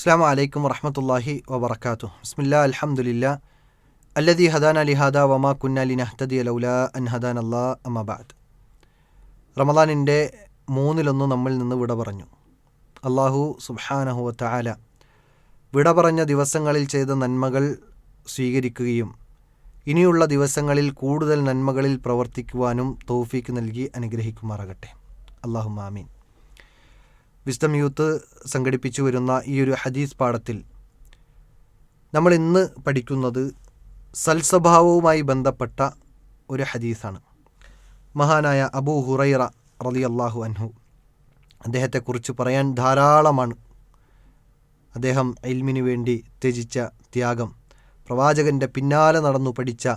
അസ്സാം വലൈക്കും വറഹമത്തല്ലാഹി വബർക്കാത്തു ബിസ്മില്ല അലഹമുല്ല അല്ലദി ഹദാൻ അലി ഹദ വമാ കുന്നലി നഹ്തദി അലൗല അൻ ഹദാൻ അല്ലാ അമ്മബാദ് റമദാനിന്റെ മൂന്നിലൊന്ന് നമ്മിൽ നിന്ന് വിട പറഞ്ഞു. അള്ളാഹു സുബാനഹു വതആല വിട പറഞ്ഞ ദിവസങ്ങളിൽ ചെയ്ത നന്മകൾ സ്വീകരിക്കുകയും ഇനിയുള്ള ദിവസങ്ങളിൽ കൂടുതൽ നന്മകളിൽ പ്രവർത്തിക്കുവാനും തൗഫീക്ക് നൽകി അനുഗ്രഹിക്കുമാറാകട്ടെ. അള്ളാഹു മാമീൻ വിസ്ഡം യൂത്ത് സംഘടിപ്പിച്ചു വരുന്ന ഈ ഒരു ഹദീസ് പാഠത്തിൽ നമ്മൾ ഇന്ന് പഠിക്കുന്നത് സൽസ്വഭാവവുമായി ബന്ധപ്പെട്ട ഒരു ഹദീസാണ്. മഹാനായ അബൂ ഹുറൈറ റലി അള്ളാഹു അൻഹു അദ്ദേഹത്തെക്കുറിച്ച് പറയാൻ ധാരാളമാണ്. അദ്ദേഹം ഇൽമിനു വേണ്ടി ത്യജിച്ച ത്യാഗം പ്രവാചകന്റെ പിന്നാലെ നടന്നു പഠിച്ച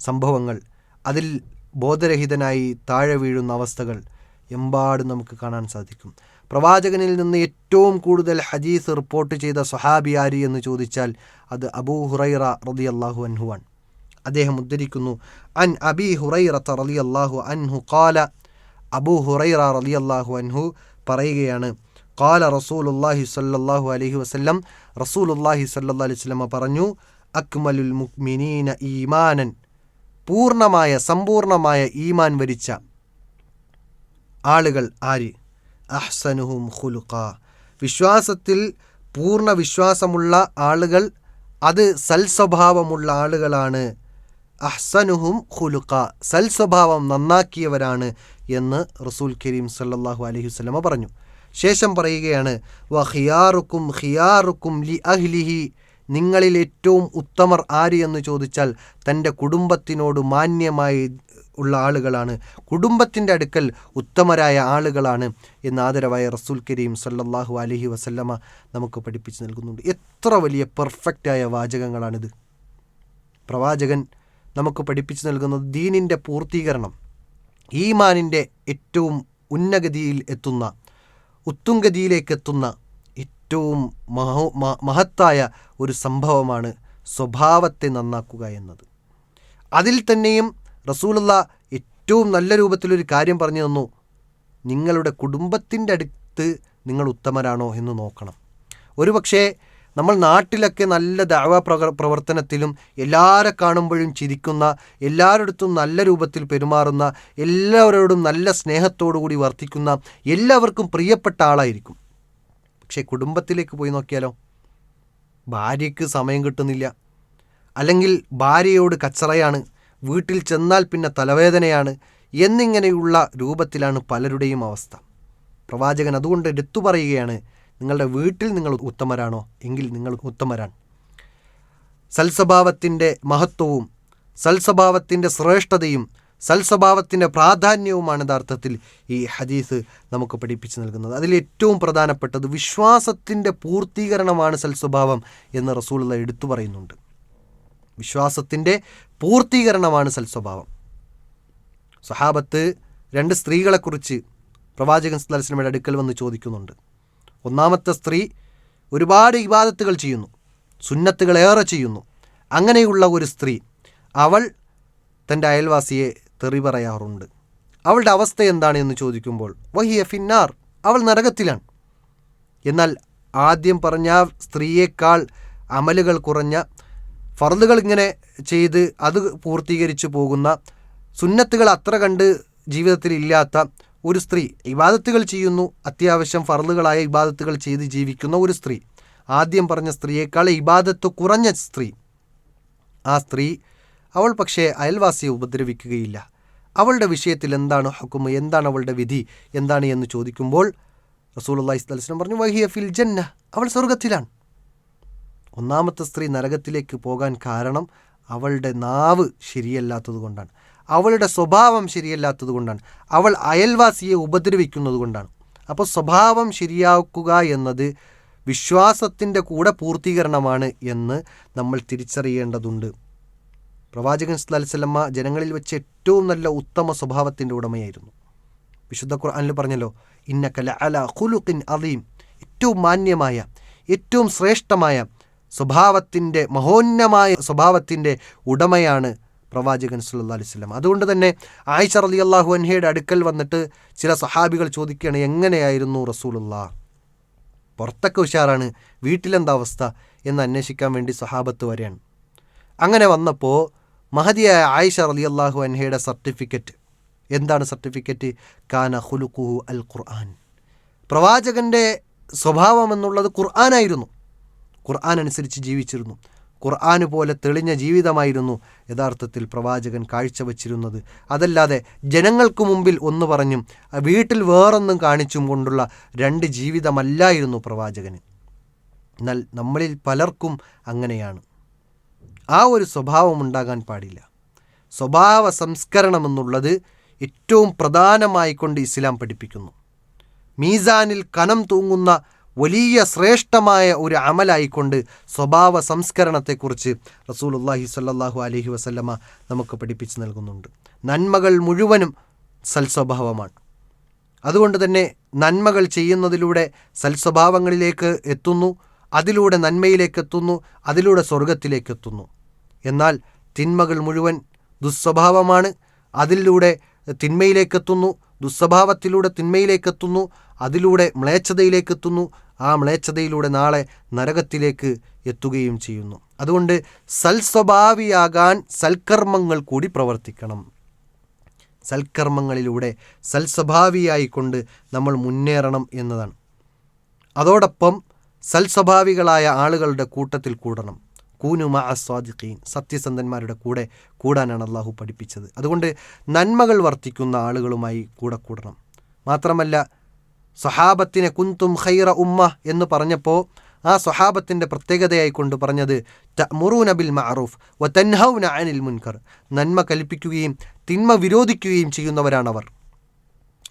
സംഭവങ്ങൾ അതിൽ ബോധരഹിതനായി താഴെ വീഴുന്ന അവസ്ഥകൾ എമ്പാടും നമുക്ക് കാണാൻ സാധിക്കും. പ്രവാചകനിൽ നിന്ന് ഏറ്റവും കൂടുതൽ ഹദീസ് റിപ്പോർട്ട് ചെയ്ത സ്വഹാബി ആരി എന്ന് ചോദിച്ചാൽ അത് അബൂ ഹുറൈറ റതി അള്ളാഹു അൻഹുവാൻ അദ്ദേഹം ഉദ്ധരിക്കുന്നു അൻ അബി ഹുറൈറ റലി അള്ളാഹു അൻഹു കാല അബൂ ഹുറൈറ റലി അള്ളാഹു അൻഹു പറയുകയാണ് കാല റസൂലുല്ലാഹി അലഹി അലൈഹി വസല്ലം. റസൂലുല്ലാഹി സല്ലാ അലൈഹി സ്വലമ പറഞ്ഞു അക്മലുൽ മുക്മിനീന ഈമാനൻ. പൂർണമായ സമ്പൂർണമായ ഈമാൻ വരിച്ച ആളുകൾ ആര്? അഹ്സനുഹും ഖുലുഖ. വിശ്വാസത്തിൽ പൂർണ വിശ്വാസമുള്ള ആളുകൾ അത് സൽസ്വഭാവമുള്ള ആളുകളാണ്. അഹ്സനുഹും ഖുലുഖ. സൽസ്വഭാവം നന്നാക്കിയവരാണ് എന്ന് റസൂൽ കരീം സല്ലാഹു അലഹി വസല്ലമ പറഞ്ഞു. ശേഷം പറയുകയാണ് വ ഹിയാറുക്കും ഹിയാറുക്കും ലി അഹ്ലിഹി. നിങ്ങളിൽ ഏറ്റവും ഉത്തമർ ആര് എന്ന് ചോദിച്ചാൽ തന്റെ കുടുംബത്തിനോട് മാന്യമായി ഉള്ള ആളുകളാണ്. കുടുംബത്തിന്റെ അടുക്കൽ ഉത്തമരായ ആളുകളാണ് എന്ന് ആദരവായ റസൂൽ കരീം സല്ലാഹു അലഹി വസല്ലമ നമുക്ക് പഠിപ്പിച്ച് നൽകുന്നുണ്ട്. എത്ര വലിയ പെർഫെക്റ്റായ വാചകങ്ങളാണിത്. പ്രവാചകൻ നമുക്ക് പഠിപ്പിച്ച് നൽകുന്നത് ദീനിന്റെ പൂർത്തീകരണം ഈമാനിന്റെ ഏറ്റവും ഉന്നഗതിയിൽ എത്തുന്ന ഉത്തുംഗതിയിലേക്ക് എത്തുന്ന ഏറ്റവും മഹോ മഹത്തായ ഒരു സംഭവമാണ് സ്വഭാവത്തെ നന്നാക്കുക എന്നത്. അതിൽ തന്നെയും റസൂലുള്ള ഏറ്റവും നല്ല രൂപത്തിലൊരു കാര്യം പറഞ്ഞു തന്നു നിങ്ങളുടെ കുടുംബത്തിന്റെ അടുത്ത് നിങ്ങൾ ഉത്തമരാണോ എന്ന് നോക്കണം. ഒരുപക്ഷേ നമ്മൾ നാട്ടിലൊക്കെ നല്ല ദാവ പ്രവർത്തനത്തിലും എല്ലാവരെ കാണുമ്പോഴും ചിരിക്കുന്ന എല്ലാവരുടെ നല്ല രൂപത്തിൽ പെരുമാറുന്ന എല്ലാവരോടും നല്ല സ്നേഹത്തോടു കൂടി വർത്തിക്കുന്ന എല്ലാവർക്കും പ്രിയപ്പെട്ട ആളായിരിക്കും. പക്ഷേ കുടുംബത്തിലേക്ക് പോയി നോക്കിയാലോ? ഭാര്യയ്ക്ക് സമയം കിട്ടുന്നില്ല. അല്ലെങ്കിൽ ഭാര്യയോട് കച്ചറയാണ് വീട്ടിൽ ചെന്നാൽ പിന്നെ തലവേദനയാണ് എന്നിങ്ങനെയുള്ള രൂപത്തിലാണ് പലരുടെയും അവസ്ഥ. പ്രവാചകൻ അതുകൊണ്ട് എടുത്തു പറയുകയാണ് നിങ്ങളുടെ വീട്ടിൽ നിങ്ങൾ ഉത്തമരാണോ? എങ്കിൽ നിങ്ങൾ ഉത്തമരാണ്. സൽസ്വഭാവത്തിന്റെ മഹത്വവും സൽസ്വഭാവത്തിന്റെ ശ്രേഷ്ഠതയും സൽസ്വഭാവത്തിന്റെ പ്രാധാന്യവുമാണ് യഥാർത്ഥത്തിൽ ഈ ഹദീസ് നമുക്ക് പഠിപ്പിച്ചു നൽകുന്നത്. അതിൽ ഏറ്റവും പ്രധാനപ്പെട്ടത് വിശ്വാസത്തിന്റെ പൂർത്തീകരണമാണ് സൽസ്വഭാവം എന്ന് റസൂലുള്ള എടുത്തു പറയുന്നുണ്ട്. വിശ്വാസത്തിന്റെ പൂർത്തീകരണമാണ് സൽസ്വഭാവം. സ്വഹാബത്ത് രണ്ട് സ്ത്രീകളെക്കുറിച്ച് പ്രവാചകൻ സ്ലസ്ലമയുടെ അടുക്കൽ വന്ന് ചോദിക്കുന്നുണ്ട്. ഒന്നാമത്തെ സ്ത്രീ ഒരുപാട് ഇബാദത്തുകൾ ചെയ്യുന്നു സുന്നത്തുകൾ ഏറെ ചെയ്യുന്നു. അങ്ങനെയുള്ള ഒരു സ്ത്രീ അവൾ തന്റെ അയൽവാസിയെ തെറി പറയാറുണ്ട്. അവളുടെ അവസ്ഥ എന്താണ് എന്ന് ചോദിക്കുമ്പോൾ വഹിയ ഫിന്നാർ അവൾ നരകത്തിലാണ്. എന്നാൽ ആദ്യം പറഞ്ഞ സ്ത്രീയേക്കാൾ അമലുകൾ കുറഞ്ഞ ഫറലുകൾ ഇങ്ങനെ ചെയ്ത് അത് പൂർത്തീകരിച്ചു പോകുന്ന സുന്നത്തുകൾ അത്ര കണ്ട് ജീവിതത്തിൽ ഇല്ലാത്ത ഒരു സ്ത്രീ ഇബാദത്തുകൾ ചെയ്യുന്നു അത്യാവശ്യം ഫറലുകളായ ഇബാദത്തുകൾ ചെയ്ത് ജീവിക്കുന്ന ഒരു സ്ത്രീ. ആദ്യം പറഞ്ഞ സ്ത്രീയേക്കാൾ ഇബാദത്ത് കുറഞ്ഞ സ്ത്രീ. ആ സ്ത്രീ അവൾ പക്ഷേ അയൽവാസിയെ ഉപദ്രവിക്കുകയില്ല. അവളുടെ വിഷയത്തിൽ എന്താണ് ഹുക്കുമ് എന്താണ് അവളുടെ വിധി എന്താണ് എന്ന് ചോദിക്കുമ്പോൾ റസൂൽ അള്ളാഹി സ്വലം പറഞ്ഞു വഹിയ ഫിൽ ജന്ന അവൾ സ്വർഗത്തിലാണ് ഒന്നാമത്തെ സ്ത്രീ നരകത്തിലേക്ക് പോകാൻ കാരണം അവളുടെ നാവ് ശരിയല്ലാത്തത് കൊണ്ടാണ്. അവളുടെ സ്വഭാവം ശരിയല്ലാത്തത് കൊണ്ടാണ്. അവൾ അയൽവാസിയെ ഉപദ്രവിക്കുന്നത് കൊണ്ടാണ്. അപ്പോൾ സ്വഭാവം ശരിയാക്കുക എന്നത് വിശ്വാസത്തിന്റെ കൂടെ പൂർത്തീകരണമാണ് എന്ന് നമ്മൾ തിരിച്ചറിയേണ്ടതുണ്ട്. പ്രവാചകൻ സ്വലമ ജനങ്ങളിൽ വെച്ച് ഏറ്റവും നല്ല ഉത്തമ സ്വഭാവത്തിന്റെ ഉടമയായിരുന്നു. വിശുദ്ധ ഖുർആാനിൽ പറഞ്ഞല്ലോ ഇന്നക്കല അല ഖുലുഖിൻ അലീം ഏറ്റവും മാന്യമായ ഏറ്റവും ശ്രേഷ്ഠമായ സ്വഭാവത്തിന്റെ മഹോന്നമായ സ്വഭാവത്തിന്റെ ഉടമയാണ് പ്രവാചകൻ സല്ലാ അലൈഹി സ്വലം അതുകൊണ്ട് തന്നെ ആയിഷ റലി അള്ളാഹു അൻഹയുടെ അടുക്കൽ വന്നിട്ട് ചില സഹാബികൾ ചോദിക്കുകയാണ് എങ്ങനെയായിരുന്നു റസൂലുള്ള? പുറത്തൊക്കെ ഉഷാറാണ് വീട്ടിലെന്താ അവസ്ഥ എന്ന് അന്വേഷിക്കാൻ വേണ്ടി സഹാബത്ത് വരെയാണ് അങ്ങനെ വന്നപ്പോൾ മഹതിയായ ആയിഷ റലി അള്ളാഹു അൻഹയുടെ സർട്ടിഫിക്കറ്റ്. എന്താണ് സർട്ടിഫിക്കറ്റ്? കാന ഹുലുഖുഹു അൽ ഖുർആൻ പ്രവാചകന്റെ സ്വഭാവം എന്നുള്ളത് ഖുർആനായിരുന്നു. ഖുർആൻ അനുസരിച്ച് ജീവിച്ചിരുന്നു. ഖുർആൻ പോലെ തെളിഞ്ഞ ജീവിതമായിരുന്നു യഥാർത്ഥത്തിൽ പ്രവാചകൻ കാഴ്ചവച്ചിരുന്നത്. അതല്ലാതെ ജനങ്ങൾക്ക് മുമ്പിൽ ഒന്ന് പറഞ്ഞും വീട്ടിൽ വേറൊന്നും കാണിച്ചും കൊണ്ടുള്ള രണ്ട് ജീവിതമല്ലായിരുന്നു പ്രവാചകന്. എന്നാൽ നമ്മളിൽ പലർക്കും അങ്ങനെയാണ്. ആ ഒരു സ്വഭാവം ഉണ്ടാകാൻ പാടില്ല. സ്വഭാവ സംസ്കരണം എന്നുള്ളത് ഏറ്റവും പ്രധാനമായിക്കൊണ്ട് ഇസ്ലാം പഠിപ്പിക്കുന്നു. മീസാനിൽ കനം തൂങ്ങുന്ന വലിയ ശ്രേഷ്ഠമായ ഒരു അമലായിക്കൊണ്ട് സ്വഭാവ സംസ്കരണത്തെക്കുറിച്ച് റസൂലുല്ലാഹി സല്ലാഹു അലഹി വസല്ലമ നമുക്ക് പഠിപ്പിച്ച് നൽകുന്നുണ്ട്. നന്മകൾ മുഴുവനും സൽസ്വഭാവമാണ്. അതുകൊണ്ട് തന്നെ നന്മകൾ ചെയ്യുന്നതിലൂടെ സൽസ്വഭാവങ്ങളിലേക്ക് എത്തുന്നു. അതിലൂടെ നന്മയിലേക്കെത്തുന്നു അതിലൂടെ സ്വർഗത്തിലേക്കെത്തുന്നു എന്നാൽ തിന്മകൾ മുഴുവൻ ദുസ്വഭാവമാണ്. അതിലൂടെ തിന്മയിലേക്കെത്തുന്നു ദുസ്വഭാവത്തിലൂടെ തിന്മയിലേക്കെത്തുന്നു അതിലൂടെ മ്ലേച്ഛതയിലേക്കെത്തുന്നു. ആ മ്ലേച്ഛതയിലൂടെ നാളെ നരകത്തിലേക്ക് എത്തുകയും ചെയ്യുന്നു. അതുകൊണ്ട് സൽസ്വഭാവിയാകാൻ സൽക്കർമ്മങ്ങൾ കൂടി പ്രവർത്തിക്കണം. സൽക്കർമ്മങ്ങളിലൂടെ സൽസ്വഭാവിയായിക്കൊണ്ട് നമ്മൾ മുന്നേറണം എന്നതാണ്. അതോടൊപ്പം സൽസ്വഭാവികളായ ആളുകളുടെ കൂട്ടത്തിൽ കൂടണം. കൂനുമ അസ്വാദിഖീൻ സത്യസന്ധന്മാരുടെ കൂടെ കൂടാനാണ് അള്ളാഹു പഠിപ്പിച്ചത്. അതുകൊണ്ട് നന്മകൾ വർത്തിക്കുന്ന ആളുകളുമായി കൂടെ കൂടണം. മാത്രമല്ല സ്വഹാബത്തിനെ കുന്തും ഖൈറ ഉമ്മ എന്ന് പറഞ്ഞപ്പോൾ ആ സ്വഹാബത്തിന്റെ പ്രത്യേകതയായി കൊണ്ട് പറഞ്ഞത് മുറൂന ബിൽ മഅറൂഫ് വ തൻഹൗന അനിൽ മുൻകർ. നന്മ കൽപ്പിക്കുകയും തിന്മ വിരോധിക്കുകയും ചെയ്യുന്നവരാണവർ.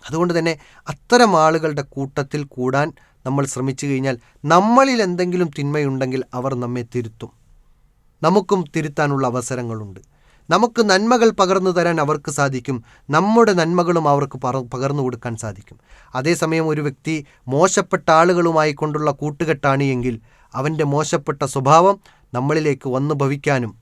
അതുകൊണ്ട് തന്നെ അത്തരം ആളുകളുടെ കൂട്ടത്തിൽ കൂടാൻ നമ്മൾ ശ്രമിച്ചു കഴിഞ്ഞാൽ നമ്മളിൽ എന്തെങ്കിലും തിന്മയുണ്ടെങ്കിൽ അവർ നമ്മെ തിരുത്തും. നമുക്കും തിരുത്താനുള്ള അവസരങ്ങളുണ്ട്. നമുക്ക് നന്മകൾ പകർന്നു തരാൻ അവർക്ക് സാധിക്കും. നമ്മുടെ നന്മകളും അവർക്ക് പകർന്നു കൊടുക്കാൻ സാധിക്കും. അതേസമയം ഒരു വ്യക്തി മോശപ്പെട്ട ആളുകളുമായി കൊണ്ടുള്ള കൂട്ടുകെട്ടാണ് എങ്കിൽ അവന്റെ മോശപ്പെട്ട സ്വഭാവം നമ്മളിലേക്ക് വന്നു ഭവിക്കാനും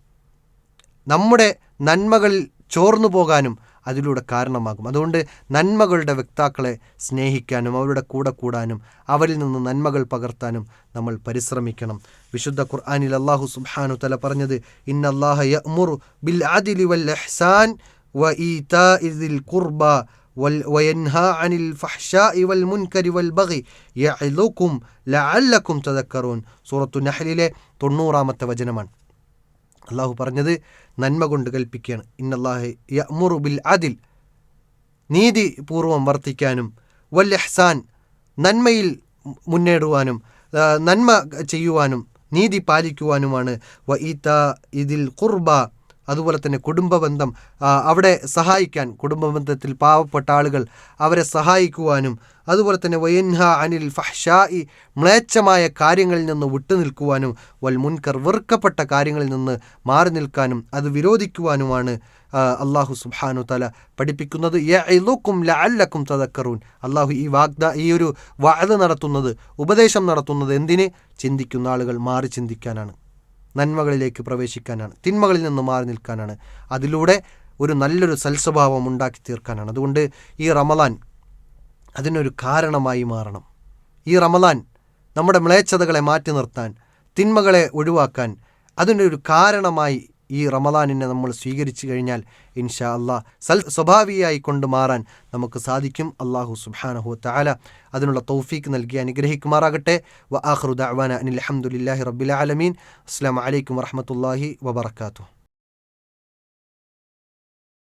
നമ്മുടെ നന്മകളിൽ ചോർന്നു പോകാനും അതിലൂടെ കാരണമാകും അതുകൊണ്ട് നന്മകളുടെ വ്യക്താക്കളെ സ്നേഹിക്കാനും അവരുടെ കൂടെ കൂടാനും അവരിൽ നിന്ന് നന്മകൾ പകർത്താനും നമ്മൾ പരിശ്രമിക്കണം വിശുദ്ധ ഖുർആാനിൽ അള്ളാഹു സുബ്ഹാനു തല പറഞ്ഞത് ഇന്നല്ലാഹ യഅ്മുറു ബിൽ അദിലി വൽ ഇഹ്സാൻ വ ഈതാഇൽ ഖുർബ وينهى عن الفحشاء والمنكر والبغي يعظكم لعلكم تذكرون സൂറത്തു നഹലിലെ തൊണ്ണൂറാമത്തെ വചനമാണ് അള്ളാഹു പറഞ്ഞത് നന്മ കൊണ്ട് കൽപ്പിക്കുകയാണ്. ഇന്നല്ലാഹ് യമുറു ബിൽ അതിൽ നീതിപൂർവം വർത്തിക്കാനും വല്യഹ്സാൻ നന്മയിൽ മുന്നേറുവാനും നന്മ ചെയ്യുവാനും നീതി പാലിക്കുവാനുമാണ്. വ ഈത്ത ഇതിൽ കുർബ അതുപോലെ തന്നെ കുടുംബബന്ധം അവിടെ സഹായിക്കാൻ കുടുംബബന്ധത്തിൽ പാവപ്പെട്ട ആളുകൾ അവരെ സഹായിക്കുവാനും അതുപോലെ തന്നെ വയൻഹ അനിൽ ഫഹ്ഷായി മ്ലേച്ഛമായ കാര്യങ്ങളിൽ നിന്ന് വിട്ടുനിൽക്കുവാനും വൽ മുൻകർ വെറുക്കപ്പെട്ട കാര്യങ്ങളിൽ നിന്ന് മാറി നിൽക്കാനും അത് വിരോധിക്കുവാനുമാണ് അള്ളാഹു സുബാനു തല പഠിപ്പിക്കുന്നത്. യലുക്കും ലഅല്ലക്കും തദക്കറൂൻ. അള്ളാഹു ഈ വാഗ്ദ ഈ ഒരു വാദ നടത്തുന്നത് ഉപദേശം നടത്തുന്നത് എന്തിനെ? ചിന്തിക്കുന്ന ആളുകൾ മാറി ചിന്തിക്കാനാണ്. നന്മകളിലേക്ക് പ്രവേശിക്കാനാണ് തിന്മകളിൽ നിന്ന് മാറി നിൽക്കാനാണ് അതിലൂടെ ഒരു നല്ലൊരു സൽസ്വഭാവം ഉണ്ടാക്കി തീർക്കാനാണ്. അതുകൊണ്ട് ഈ റമലാൻ അതിനൊരു കാരണമായി മാറണം. ഈ റമലാൻ നമ്മുടെ മ്ലേച്ഛതകളെ മാറ്റി നിർത്താൻ തിന്മകളെ ഒഴിവാക്കാൻ അതിനൊരു കാരണമായി ഈ റമദാനിനെ നമ്മൾ സ്വീകരിച്ചു കഴിഞ്ഞാൽ ഇൻഷാ അള്ളാഹ് സൽ സ്വഭാവിയായി കൊണ്ട് മാറാൻ നമുക്ക് സാധിക്കും. അള്ളാഹു സുബാനഹു താല അതിനുള്ള തൗഫീക്ക് നൽകി അനുഗ്രഹിക്കുമാറാകട്ടെ. വ ആഹ്റു ദഅവാന അനിൽ അഹമ്മദില്ലാഹി റബ്ബിൽ ആലമീൻ. അസ്സാം വലൈക്കും വറഹമത്തല്ലാഹി വബർക്കാത്തു